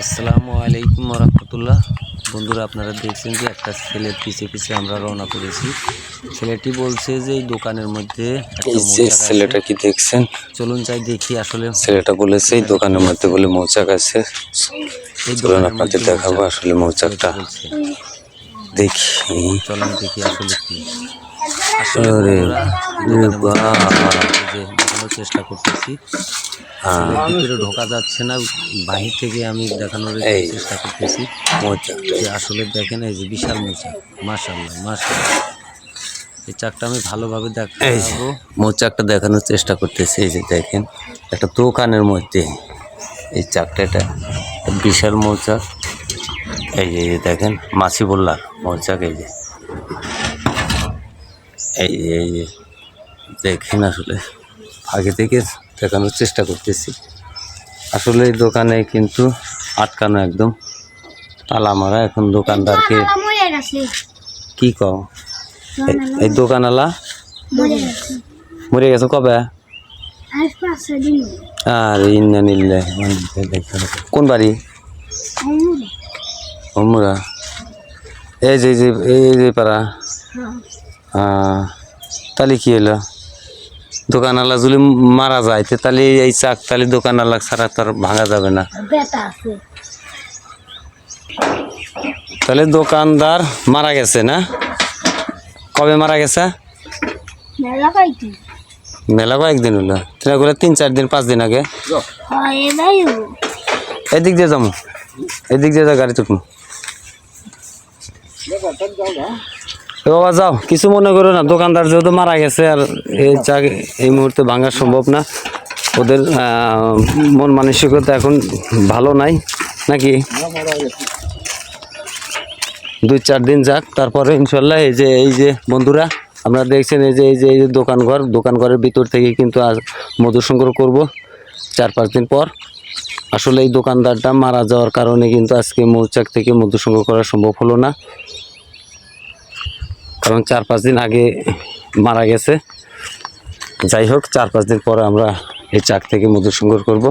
আসসালামু আলাইকুম রহমতুল্লাহ বন্ধুরা আপনারা দেখছেন যে একটা ছেলের পিছে পিছে আমরা রওনা করেছি। ছেলেটি বলছে যে এই দোকানের মধ্যে। ছেলেটা কি দেখছেন? চলুন যাই দেখি আসলে। ছেলেটা বলেছে এই দোকানের মধ্যে বলে মৌচাক আছে। এই চলুন আপনাদের দেখাবো আসলে মৌচাকটা। দেখি। চলুন দেখি আসলে কি। আসলে চেষ্টা করতেছি। ভিতরে ঢোকা যাচ্ছে না বাহির থেকে আমি দেখানোর। চেষ্টা করতেছি। যে আসলে দেখেন এই যে বিশাল মোচাক মাশাল্লাহ মাশাল্লাহ এই চাকটা আমি ভালোভাবে দেখাবো। মৌচাকটা দেখানোর চেষ্টা করতেছি এই যে দেখেন একটা দোকানের মধ্যে। এই চাকটা এটা বিশাল মৌচাক এই যে দেখেন মাছি বললার মৌচাক এই যে এই যে দেখেন আসলে। আগে থেকে দেখানোর চেষ্টা করতেছি। আসলে এই দোকানে কিন্তু আটকানো একদম তালা মারা এখন দোকানদারকে কি কও? এই- দোকানওয়ালা? মরে গেছে। কবে? আর ইন্না নিল্লে কোন বাড়ি? মরে অমুরা। এই যে এই যে এই যে পাড়া। হ্যাঁ। হ্যাঁ তাহলে কি হলো? দোকানওয়ালা যদি মারা যায় তো তাহলে এই চাক তাহলে দোকানওয়ালা ছাড়া তার ভাঙা যাবে না। তাহলে দোকানদার মারা গেছে না? কবে মারা গেছে? মেলা কয়েকদিন হলো। তিনা করে তিন চার দিন পাঁচ দিন আগে। এদিক দিয়ে যাব। এদিক দিয়ে যা গাড়ি তুকমু বাবা, যাও। কিছু মনে করো না, দোকানদার যেহেতু মারা গেছে আর এই চা এই মুহূর্তে ভাঙা সম্ভব না, ওদের মন মানসিকতা এখন ভালো নাই, নাকি? দুই চার দিন যাক, তারপরে ইনশাল্লাহ এই যে এই যে বন্ধুরা, আপনারা দেখছেন এই যে এই যে এই যে দোকান ঘর, দোকান ঘরের ভিতর থেকে কিন্তু আজ মধু সংগ্রহ করব, চার পাঁচ দিন পর। আসলে এই দোকানদারটা মারা যাওয়ার কারণে কিন্তু আজকে মৌচাক থেকে মধু সংগ্রহ করা সম্ভব হলো না। কারণ চার পাঁচ দিন আগে মারা গেছে। যাই হোক, চার পাঁচ দিন পরে আমরা এই চাক থেকে মধু সংগ্রহ করব।